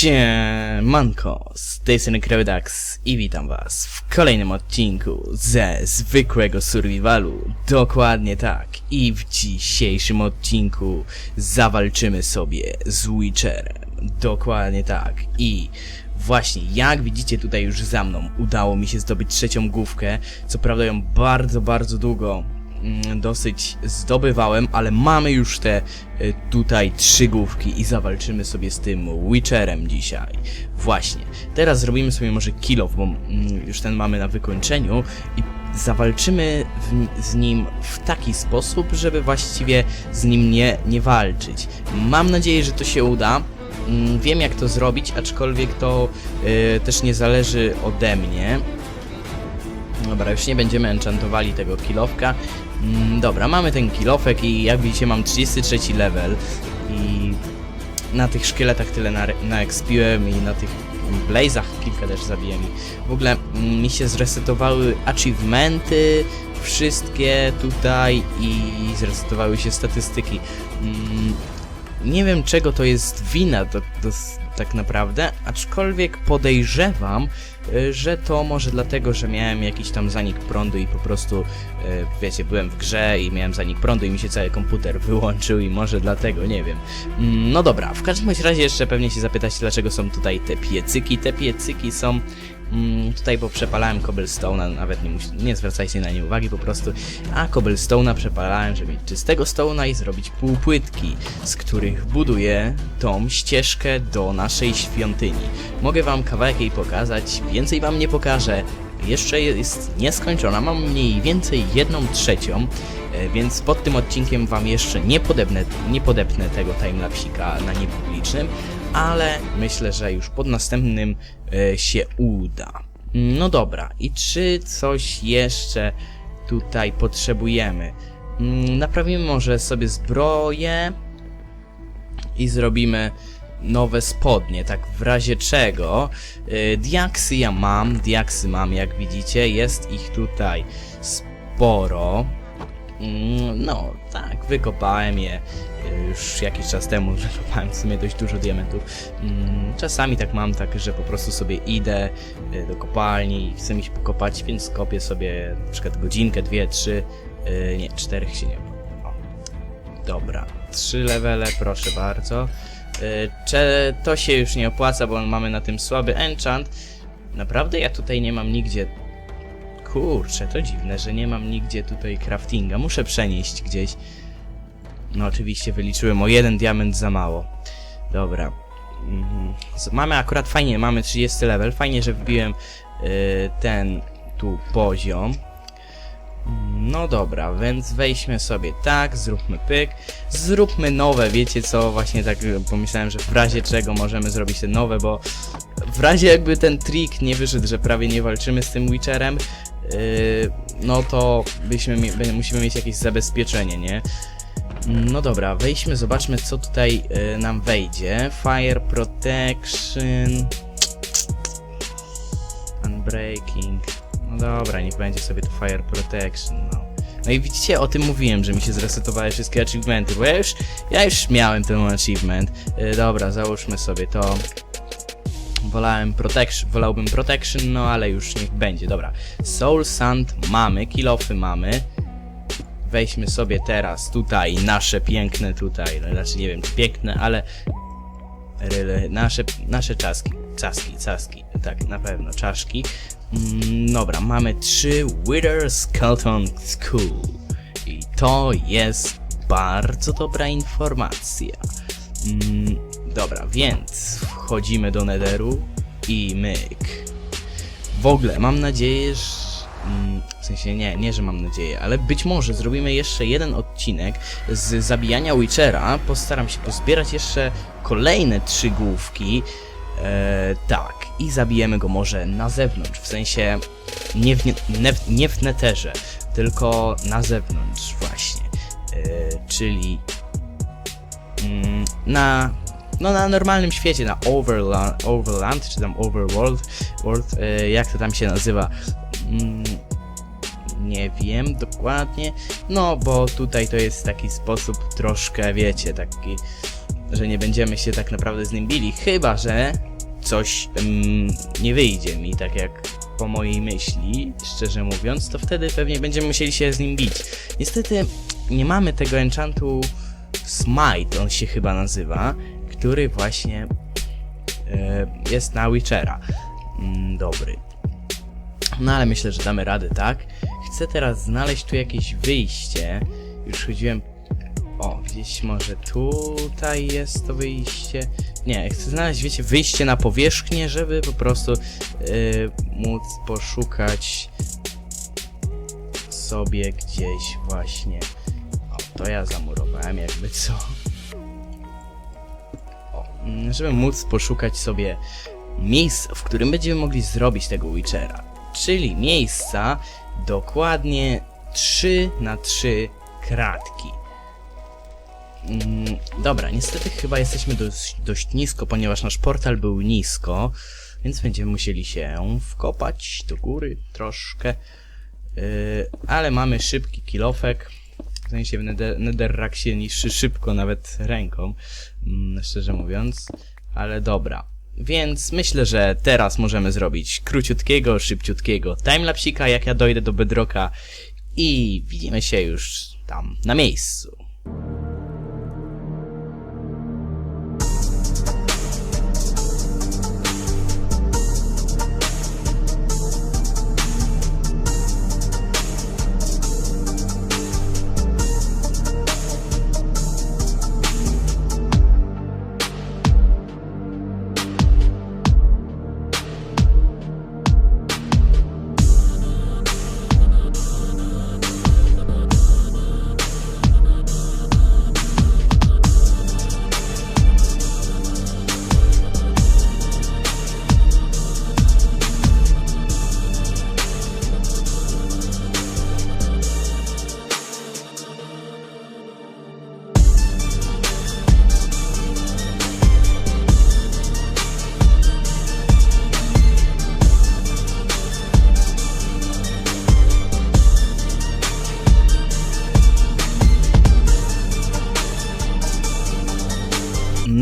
Siemanko, z tej strony Krewedax i witam was w kolejnym odcinku ze zwykłego survivalu. Dokładnie tak. I w dzisiejszym odcinku zawalczymy sobie z Witcherem. Dokładnie tak. I właśnie, jak widzicie tutaj już za mną, udało mi się zdobyć trzecią główkę. Co prawda ją bardzo, bardzo długo dosyć zdobywałem, ale mamy już te y, tutaj trzy główki i zawalczymy sobie z tym Witcherem dzisiaj. Właśnie. Teraz zrobimy sobie może kill off, bo mm, już ten mamy na wykończeniu i zawalczymy w, z nim w taki sposób, żeby właściwie z nim nie, nie walczyć. Mam nadzieję, że to się uda. Mm, Wiem jak to zrobić, aczkolwiek to y, też nie zależy ode mnie. Dobra, już nie będziemy enchantowali tego kilowka. Mm, dobra, mamy ten kilofek i jak widzicie mam 33 level i na tych szkieletach tyle na, naekspiłem i na tych blazach kilka też zabiłem w ogóle mm, mi się zresetowały achievementy wszystkie tutaj i zresetowały się statystyki. Mm, nie wiem czego to jest wina tak naprawdę, aczkolwiek podejrzewam, że to może dlatego, że miałem jakiś tam zanik prądu i po prostu, y, wiecie, byłem w grze i miałem zanik prądu i mi się cały komputer wyłączył i może dlatego, nie wiem. Mm, No dobra, w każdym razie jeszcze pewnie się zapytacie, dlaczego są tutaj te piecyki. Te piecyki są mm, tutaj, bo przepalałem cobblestone'a, nawet nie, nie zwracajcie na nie uwagi po prostu, a cobblestone'a przepalałem, żeby mieć czystego stone'a i zrobić półpłytki, z których buduję tą ścieżkę do naszej świątyni. Mogę wam kawałek jej pokazać, więcej wam nie pokażę, jeszcze jest nieskończona, mam mniej więcej jedną trzecią, e, więc pod tym odcinkiem wam jeszcze nie podepnę, nie podepnę tego timelapsika na niepublicznym, ale myślę, że już pod następnym e, się uda. No dobra, i czy coś jeszcze tutaj potrzebujemy? Mm, Naprawimy może sobie zbroję i zrobimy nowe spodnie, tak w razie czego. Yy, diaksy ja mam, diaksy mam jak widzicie, jest ich tutaj sporo. Mm, No, tak, wykopałem je y, już jakiś czas temu, wykopałem w sumie dość dużo diamentów. Mm, Czasami tak mam, tak, że po prostu sobie idę y, do kopalni i chcę iść pokopać, więc kopię sobie na przykład godzinkę, dwie, trzy, y, nie, czterech się nie o. Dobra, trzy levele, proszę bardzo. To się już nie opłaca, bo mamy na tym słaby enchant. Naprawdę ja tutaj nie mam nigdzie Kurczę, to dziwne, że nie mam nigdzie tutaj craftinga. Muszę przenieść gdzieś. No oczywiście wyliczyłem o jeden diament za mało. Dobra. Mhm. Mamy akurat fajnie, mamy 30 level. Fajnie, że wbiłem y, ten tu poziom. No dobra, więc wejdźmy sobie tak, zróbmy pyk, zróbmy nowe, wiecie co, właśnie tak y, pomyślałem, że w razie czego możemy zrobić te nowe, bo w razie jakby ten trik nie wyszedł, że prawie nie walczymy z tym Witcherem, yy, no to byśmy musimy mieć jakieś zabezpieczenie, nie? No dobra, wejdźmy, zobaczmy co tutaj yy, nam wejdzie. Fire Protection... Unbreaking... No dobra, niech będzie sobie to Fire Protection, no. No i widzicie, o tym mówiłem, że mi się zresetowały wszystkie achievementy, bo ja już, ja już miałem ten achievement. Yy, dobra, załóżmy sobie to. Wolałem protection, wolałbym protection, no ale już niech będzie, dobra. Soul Sand mamy, kilofy mamy. Weźmy sobie teraz tutaj nasze piękne tutaj, znaczy nie wiem czy piękne, ale nasze, nasze czaski, czaski, caski, tak na pewno, czaszki. Mm, dobra, mamy trzy Wither Skeleton School i to jest bardzo dobra informacja. Mm, dobra, więc wchodzimy do Netheru i myk. W ogóle mam nadzieję, że. mm, W sensie nie, nie, że mam nadzieję, ale być może zrobimy jeszcze jeden odcinek z zabijania Witchera. Postaram się pozbierać jeszcze kolejne trzy główki. E, tak, i zabijemy go może na zewnątrz, w sensie nie w, nie, nie, w- neterze, tylko na zewnątrz właśnie. E, czyli mm, na, no, na normalnym świecie, na Overland, Overland czy tam Overworld, world, e, jak to tam się nazywa. Mm, nie wiem dokładnie, no bo tutaj to jest taki sposób troszkę, wiecie, taki, że nie będziemy się tak naprawdę z nim bili, chyba że coś ym, nie wyjdzie mi tak jak po mojej myśli, szczerze mówiąc, to wtedy pewnie będziemy musieli się z nim bić. Niestety nie mamy tego enchantu Smite, on się chyba nazywa, który właśnie e, jest na Witchera. Mm, dobry. No ale myślę, że damy radę, tak? Chcę teraz znaleźć tu jakieś wyjście. Już chodziłem... O, gdzieś może tutaj jest to wyjście. Nie, chcę znaleźć, wiecie, wyjście na powierzchnię, żeby po prostu yy, móc poszukać sobie gdzieś właśnie. O, to ja zamurowałem jakby co. Mm, żeby móc poszukać sobie miejsc, w którym będziemy mogli zrobić tego Witchera. Czyli miejsca dokładnie 3 na 3 kratki. Mm, dobra, niestety chyba jesteśmy dość, dość nisko, ponieważ nasz portal był nisko, więc będziemy musieli się wkopać do góry troszkę. Yy, ale mamy szybki kilofek. Sensie w nether, netherrack się niszczy szybko, nawet ręką, mm, szczerze mówiąc. Ale dobra. Więc myślę, że teraz możemy zrobić króciutkiego, szybciutkiego timelapsika, jak ja dojdę do bedrocka i widzimy się już tam na miejscu.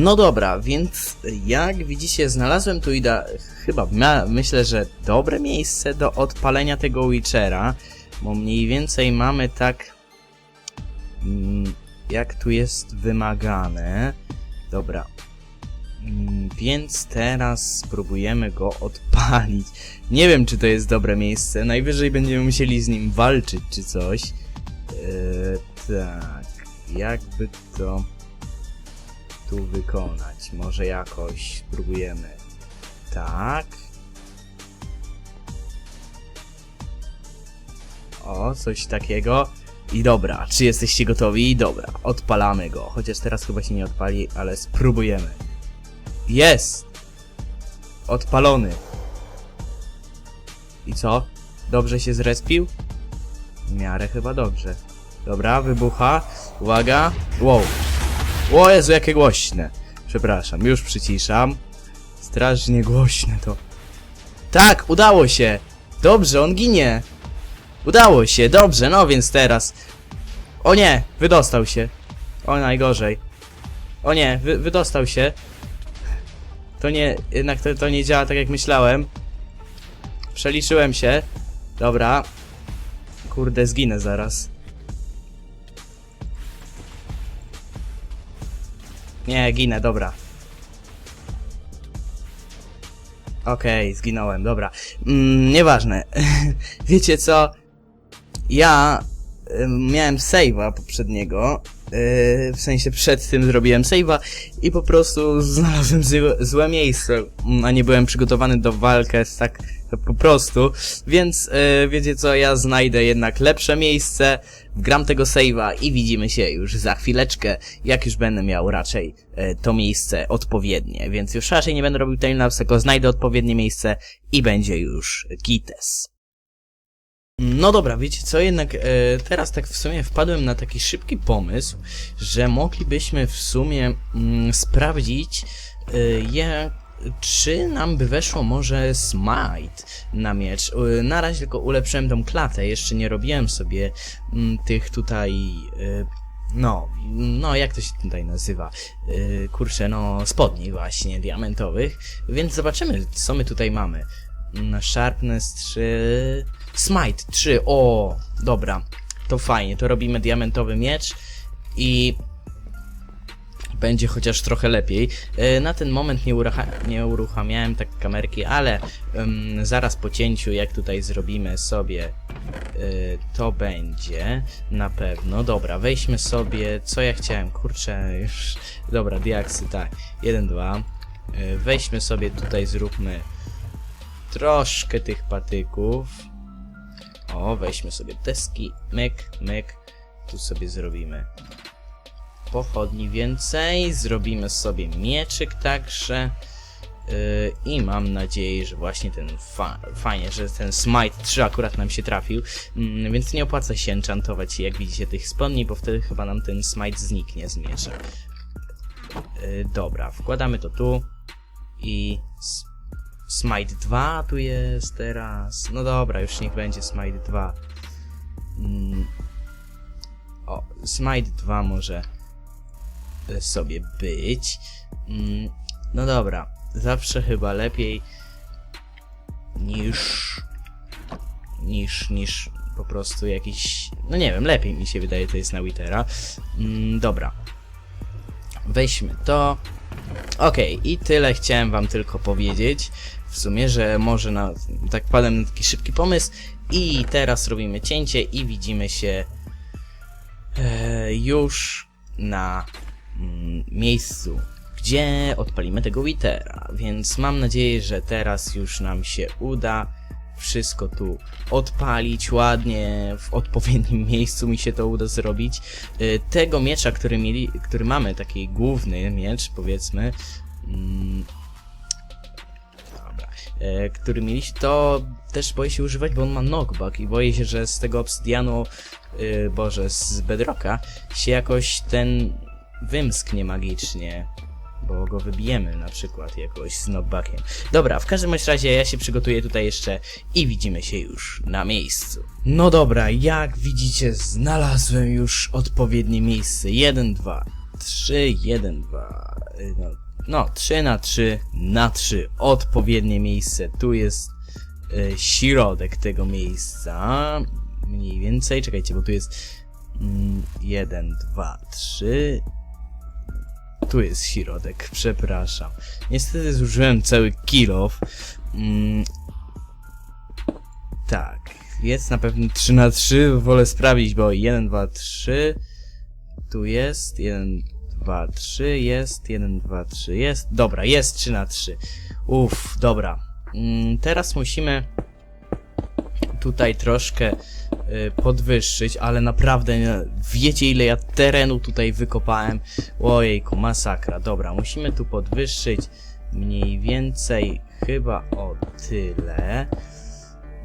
No dobra, więc jak widzicie, znalazłem tu ida chyba myślę, że dobre miejsce do odpalenia tego Witchera, bo mniej więcej mamy tak mm, jak tu jest wymagane. Dobra. Mm, Więc teraz spróbujemy go odpalić. Nie wiem, czy to jest dobre miejsce. Najwyżej będziemy musieli z nim walczyć, czy coś. Eee, tak. Jakby to tu wykonać? Może jakoś spróbujemy. Tak. O, coś takiego. I dobra, czy jesteście gotowi? Dobra, odpalamy go. Chociaż teraz chyba się nie odpali, ale spróbujemy. Jest! Odpalony. I co? Dobrze się zrespił? W miarę chyba dobrze. Dobra, wybucha. Uwaga. Wow. O Jezu, jakie głośne. Przepraszam, już przyciszam. Strasznie głośne to. Tak, udało się. Dobrze, on ginie. Udało się, dobrze, no więc teraz. O nie, wydostał się. O najgorzej. O nie, wy, wydostał się. To nie, jednak to, to nie działa tak jak myślałem. Przeliczyłem się. Dobra. Kurde, zginę zaraz. Nie, ginę, dobra. Okej, zginąłem, dobra. Mm, nieważne. Wiecie co? Ja miałem save'a poprzedniego. y, w sensie przed tym zrobiłem save'a i po prostu znalazłem złe, miejsce, mm, a nie byłem przygotowany do walki z tak po prostu. Więc y, wiecie co? Ja znajdę jednak lepsze miejsce, wgram tego save'a i widzimy się już za chwileczkę, jak już będę miał raczej e, to miejsce odpowiednie, więc już raczej nie będę robił timelapse, tylko znajdę odpowiednie miejsce i będzie już kites. No dobra, wiecie co, jednak e, teraz tak w sumie wpadłem na taki szybki pomysł, że moglibyśmy w sumie mm, sprawdzić, e, jak, czy nam by weszło może smite na miecz. E, na razie tylko ulepszyłem tą klatę, jeszcze nie robiłem sobie mm, tych tutaj e, no, no jak to się tutaj nazywa? Yy, kurczę, no spodni właśnie diamentowych, więc zobaczymy co my tutaj mamy. Mm, Sharpness 3, Smite 3, o, dobra, to fajnie, to robimy diamentowy miecz i będzie chociaż trochę lepiej. E, Na ten moment nie, nie uruchamiałem tak kamerki, ale em, zaraz po cięciu, jak tutaj zrobimy sobie, e, to będzie na pewno. Dobra, weźmy sobie, co ja chciałem, kurczę, już, dobra, diaksy, tak, 1, 2. E, Weźmy sobie tutaj, zróbmy troszkę tych patyków. O, weźmy sobie deski, myk, myk, tu sobie zrobimy pochodni więcej, zrobimy sobie mieczyk także. Yy, i mam nadzieję, że właśnie ten fa fajnie, że ten Smite 3 akurat nam się trafił, mm, więc nie opłaca się enchantować jak widzicie tych spodni, bo wtedy chyba nam ten Smite zniknie z. Yy, dobra, wkładamy to tu i Smite 2 tu jest teraz, no dobra, już niech będzie Smite 2. Mm. O, Smite 2 może sobie być. Mm, no dobra, zawsze chyba lepiej niż niż niż po prostu jakiś no nie wiem, lepiej mi się wydaje to jest na Wittera. Mm, dobra. Weźmy to. Okej, i tyle chciałem wam tylko powiedzieć. W sumie, że może na tak padłem na taki szybki pomysł. I teraz robimy cięcie i widzimy się e, już na mm, miejscu, gdzie odpalimy tego Wittera, więc mam nadzieję, że teraz już nam się uda wszystko tu odpalić ładnie, w odpowiednim miejscu mi się to uda zrobić. Y, Tego miecza, który, mieli, który mamy, taki główny miecz, powiedzmy, mm, e, który mieliśmy, to też boję się używać, bo on ma knockback i boję się, że z tego obsydianu, y, boże, z bedrocka się jakoś ten wymsknie magicznie, bo go wybijemy na przykład jakoś z knockbackiem. Dobra, w każdym razie ja się przygotuję tutaj jeszcze i widzimy się już na miejscu. No dobra, jak widzicie znalazłem już odpowiednie miejsce. 1, 2, 3, 1, 2, y, no, no 3 na 3 na 3. Odpowiednie miejsce. Tu jest y, środek tego miejsca. Mniej więcej, czekajcie, bo tu jest 1, 2, 3, tu jest środek, przepraszam. Niestety zużyłem cały kilof. Mm, tak, jest na pewno 3 na 3 wolę sprawdzić, bo 1, 2, 3, tu jest, 1, 2, 3, jest, 1, 2, 3, jest, dobra, jest 3 na 3. Uff, dobra. Mm, teraz musimy tutaj troszkę podwyższyć, ale naprawdę wiecie ile ja terenu tutaj wykopałem. Ojejku, masakra. Dobra, musimy tu podwyższyć mniej więcej chyba o tyle.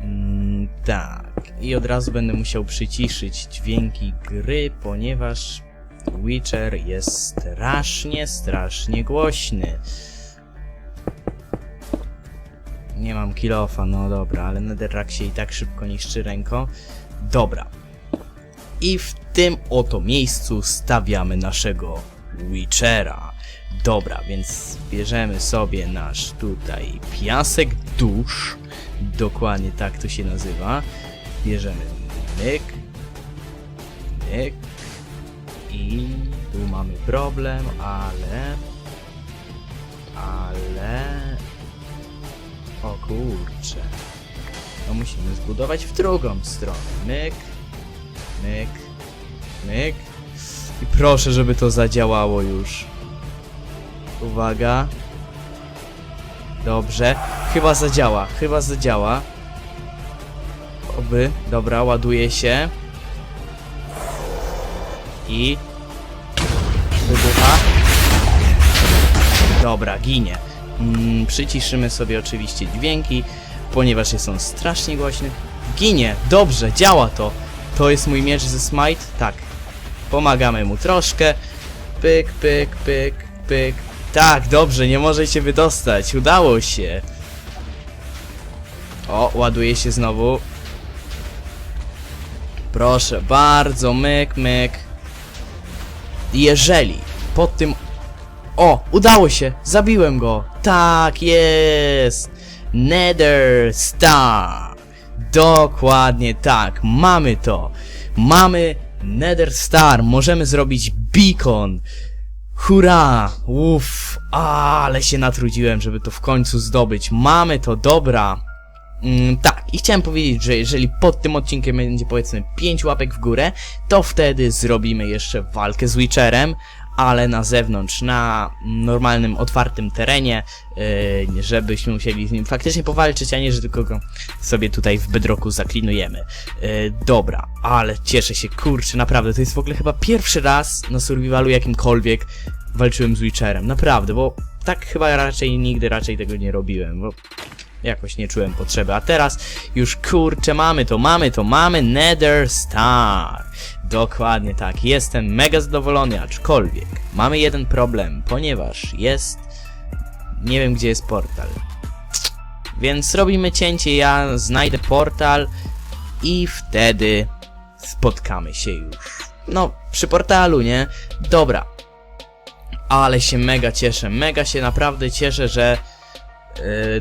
Mm, tak. I od razu będę musiał przyciszyć dźwięki gry, ponieważ Witcher jest strasznie, strasznie głośny. Nie mam kilofa, no dobra, ale Netherrack się i tak szybko niszczy ręką. Dobra. I w tym oto miejscu stawiamy naszego Witchera. Dobra, więc bierzemy sobie nasz tutaj piasek dusz. Dokładnie tak to się nazywa. Bierzemy myk, myk i tu mamy problem, ale... Ale... O kurcze. No musimy zbudować w drugą stronę. Myk, myk, myk. I proszę, żeby to zadziałało już. Uwaga. Dobrze. Chyba zadziała, chyba zadziała. Oby. Dobra, ładuje się. I... Wybucha. Dobra, ginie. Mm, przyciszymy sobie oczywiście dźwięki, ponieważ jest on strasznie głośny. Ginie! Dobrze, działa to! To jest mój miecz ze Smite? Tak. Pomagamy mu troszkę. Pyk, pyk, pyk, pyk. Tak, dobrze, nie może się wydostać. Udało się. O, ładuje się znowu. Proszę bardzo, myk, myk. jeżeli pod tym... O, udało się, zabiłem go. Tak jest. Nether Star. Dokładnie tak, mamy to. Mamy Nether Star, możemy zrobić beacon. Hurra! Uff, ale się natrudziłem, żeby to w końcu zdobyć. Mamy to, dobra. Mm, tak, i chciałem powiedzieć, że jeżeli pod tym odcinkiem będzie powiedzmy 5 łapek w górę, to wtedy zrobimy jeszcze walkę z Witcherem, ale na zewnątrz, na normalnym, otwartym terenie, yy, żebyśmy musieli z nim faktycznie powalczyć, a nie, że tylko go sobie tutaj w bedroku zaklinujemy. Yy, dobra, ale cieszę się, kurczę, naprawdę, to jest w ogóle chyba pierwszy raz na survivalu jakimkolwiek walczyłem z Witcherem, naprawdę, bo tak chyba raczej nigdy raczej tego nie robiłem, bo jakoś nie czułem potrzeby, a teraz już kurczę mamy to, mamy to, mamy Nether Star. Dokładnie tak, jestem mega zadowolony, aczkolwiek mamy jeden problem, ponieważ jest... Nie wiem gdzie jest portal. Więc robimy cięcie, ja znajdę portal i wtedy spotkamy się już. No, przy portalu, nie? Dobra. Ale się mega cieszę, mega się naprawdę cieszę, że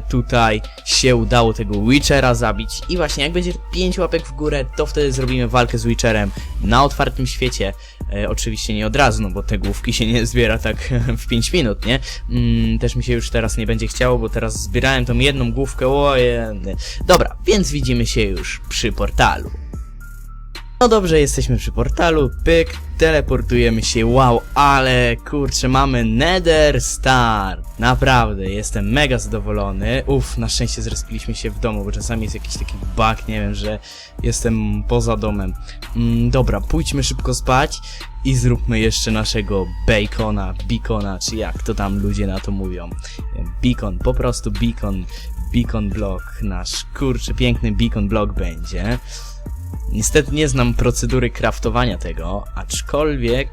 tutaj się udało tego Witchera zabić i właśnie jak będzie 5 łapek w górę, to wtedy zrobimy walkę z Witcherem na otwartym świecie. E, oczywiście nie od razu, no bo te główki się nie zbiera tak w 5 minut, nie? Mm, też mi się już teraz nie będzie chciało, bo teraz zbierałem tą jedną główkę, ojej. Dobra, więc widzimy się już przy portalu. No dobrze, jesteśmy przy portalu, pyk, teleportujemy się, wow, ale kurczę, mamy Nether Star. Naprawdę, jestem mega zadowolony. Uff, na szczęście zrespiliśmy się w domu, bo czasami jest jakiś taki bug, nie wiem, że jestem poza domem. Mm, dobra, pójdźmy szybko spać i zróbmy jeszcze naszego bacona, beacona, czy jak to tam ludzie na to mówią. Beacon, po prostu beacon, beacon block, nasz kurczę, piękny beacon block będzie. Niestety nie znam procedury kraftowania tego, aczkolwiek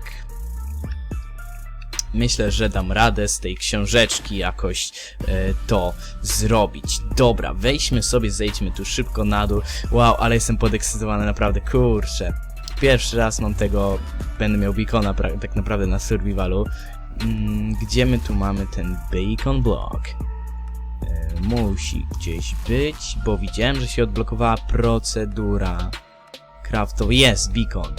myślę, że dam radę z tej książeczki jakoś e, to zrobić. Dobra, wejdźmy sobie, zejdźmy tu szybko na dół. Wow, ale jestem podekscytowany, naprawdę, kurczę. Pierwszy raz mam tego, będę miał beacona tak naprawdę na survivalu. Mm, gdzie my tu mamy ten bacon block? E, musi gdzieś być, bo widziałem, że się odblokowała procedura craftowa. Jest, beacon.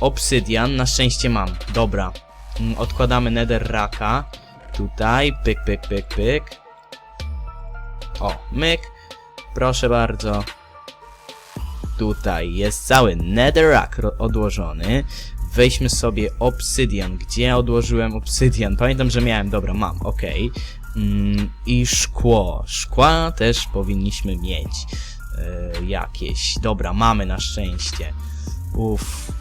Obsydian, na szczęście mam. Dobra. Mm, Odkładamy netherracka. Tutaj, pyk, pyk, pyk, pyk. O, myk. Proszę bardzo. Tutaj jest cały netherrack odłożony. Weźmy sobie obsydian. Gdzie odłożyłem obsydian? Pamiętam, że miałem. Dobra, mam, okej. Mm, I szkło. Szkła też powinniśmy mieć. E, jakieś. Dobra, mamy na szczęście. Uff.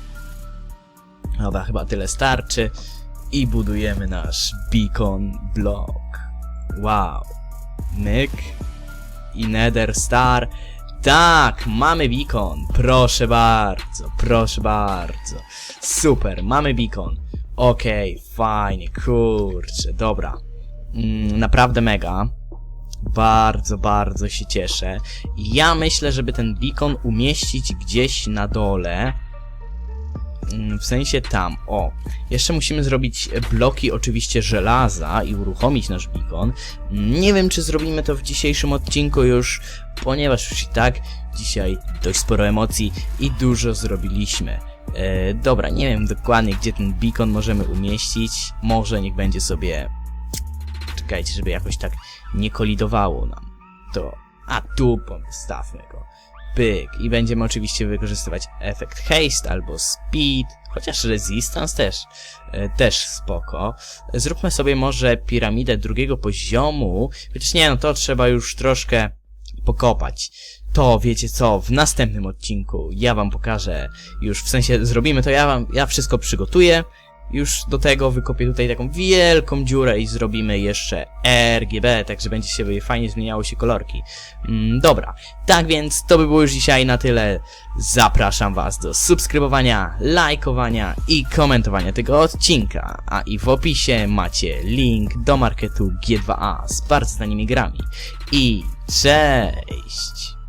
Dobra, chyba tyle starczy. I budujemy nasz beacon block. Wow. Myk. I nether star. Tak, mamy beacon. Proszę bardzo, proszę bardzo. Super, mamy beacon. Okej, fajnie, kurczę, dobra. Mm, naprawdę mega. Bardzo, bardzo się cieszę. Ja myślę, żeby ten beacon umieścić gdzieś na dole. Mm, W sensie tam, o. Jeszcze musimy zrobić bloki oczywiście żelaza i uruchomić nasz beacon. Nie wiem, czy zrobimy to w dzisiejszym odcinku już, ponieważ już i tak dzisiaj dość sporo emocji i dużo zrobiliśmy. E, dobra, nie wiem dokładnie, gdzie ten beacon możemy umieścić. Może niech będzie sobie... Czekajcie, żeby jakoś tak nie kolidowało nam. To... A tu postawmy go. Pyk. I będziemy oczywiście wykorzystywać efekt haste albo speed, chociaż resistance też, e, też spoko. Zróbmy sobie może piramidę drugiego poziomu, chociaż nie, no to trzeba już troszkę pokopać. To wiecie co, w następnym odcinku ja wam pokażę, już w sensie zrobimy to, ja wam, ja wszystko przygotuję, już do tego wykopię tutaj taką wielką dziurę i zrobimy jeszcze RGB, tak że będzie się fajnie zmieniało się kolorki. Mm, dobra, tak więc to by było już dzisiaj na tyle. Zapraszam was do subskrybowania, lajkowania i komentowania tego odcinka. A i w opisie macie link do marketu G2A z bardzo tanimi grami. I cześć!